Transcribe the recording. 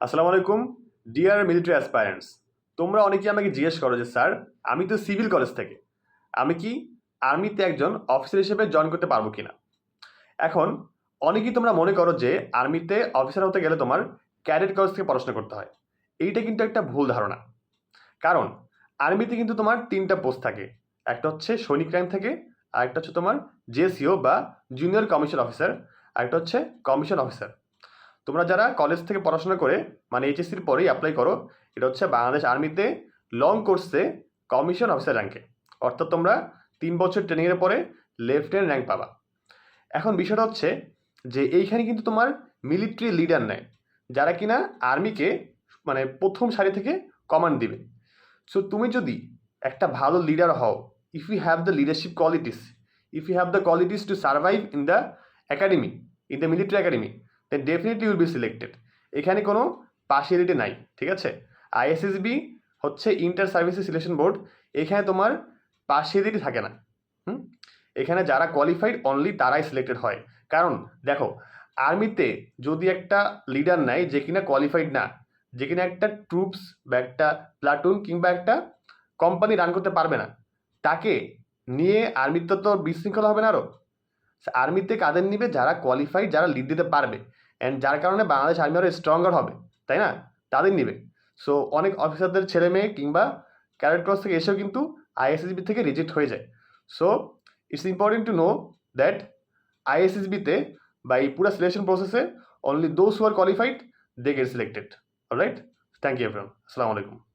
আসসালামু আলাইকুম, deer military অ্যাসপায়ারেন্টস। তোমরা অনেকেই আমাকে জিজ্ঞেস করো যে, স্যার, আমি তো সিভিল কলেজ থেকে। আমি কি আর্মিতে একজন অফিসার হিসেবে জয়েন করতে পারব কিনা? এখন, অনেকেই তোমরা মনে করো যে, আর্মিতে অফিসার হতে গেলে তোমার ক্যাডেট কলেজ থেকে পড়াশোনা করতে হয়। এইটা কিন্তু একটা ভুল ধারণা। কারণ, আর্মিতে কিন্তু তোমার তিনটা পোস্ট থাকে। একটা হচ্ছে সৈনিক র্যাঙ্ক থেকে আর একটা হচ্ছে তোমার জেসিও বা জুনিয়র কমিশন অফিসার আর একটা হচ্ছে কমিশন অফিসার। তোমরা যারা কলেজ থেকে পড়াশোনা করে মানে এইচএসসির পরেই অ্যাপ্লাই করো, এটা হচ্ছে বাংলাদেশ আর্মিতে লং কোর্সে কমিশন অফিসার র্যাঙ্কে অর্থাৎ তোমরা তিন বছর ট্রেনিংয়ের পরে লেফটেন্যান্ট র্যাঙ্ক পাবা। এখন বিষয়টা হচ্ছে যে, এইখানে কিন্তু তোমার মিলিটারি লিডার নেয় যারা কিনা আর্মিকে মানে প্রথম সারি থেকে কমান্ড দিবে। সো তুমি যদি একটা ভালো লিডার হও if you have the leadership qualities if you have the qualities to survive in the academy in the military academy then definitely will be selected এখানে কোনো পার্সিয়ালিটি নাই, ঠিক আছে? আইএসএসবি হচ্ছে ইন্টার সার্ভিসেস সিলেকশন বোর্ড এখানে তোমার partiality থাকে না, হুম? এখানে যারা কোয়ালিফাইড অনলি তারাই সিলেক্টেড হয়। কারণ দেখো আর্মিতে যদি একটা লিডার নেয় যে কিনা কোয়ালিফাইড না, যে কিনা একটা ট্রুপস বা একটা প্লাটুন কিংবা একটা কোম্পানি রান করতে পারবে না, তাকে নিয়ে আর্মিতে তো বিশৃঙ্খলা হবে না আরও আর্মিতে কাদের নিবে? যারা কোয়ালিফাইড যারা লিড দিতে পারবে। অ্যান্ড যার কারণে বাংলাদেশ আর্মি আরও স্ট্রঙ্গার হবে, তাই না? তাদের নিবে। সো অনেক অফিসারদের ছেলে মেয়ে কিংবা ক্যারেট ক্রস থেকে এসেও কিন্তু আইএসএসবি থেকে রিজেক্ট হয়ে যায়। So it's important to know that আইএসএসবিতে বা এই পুরো সিলেকশন প্রসেসে only those who are qualified they get selected right thank you everyone আসসালামু আলাইকুম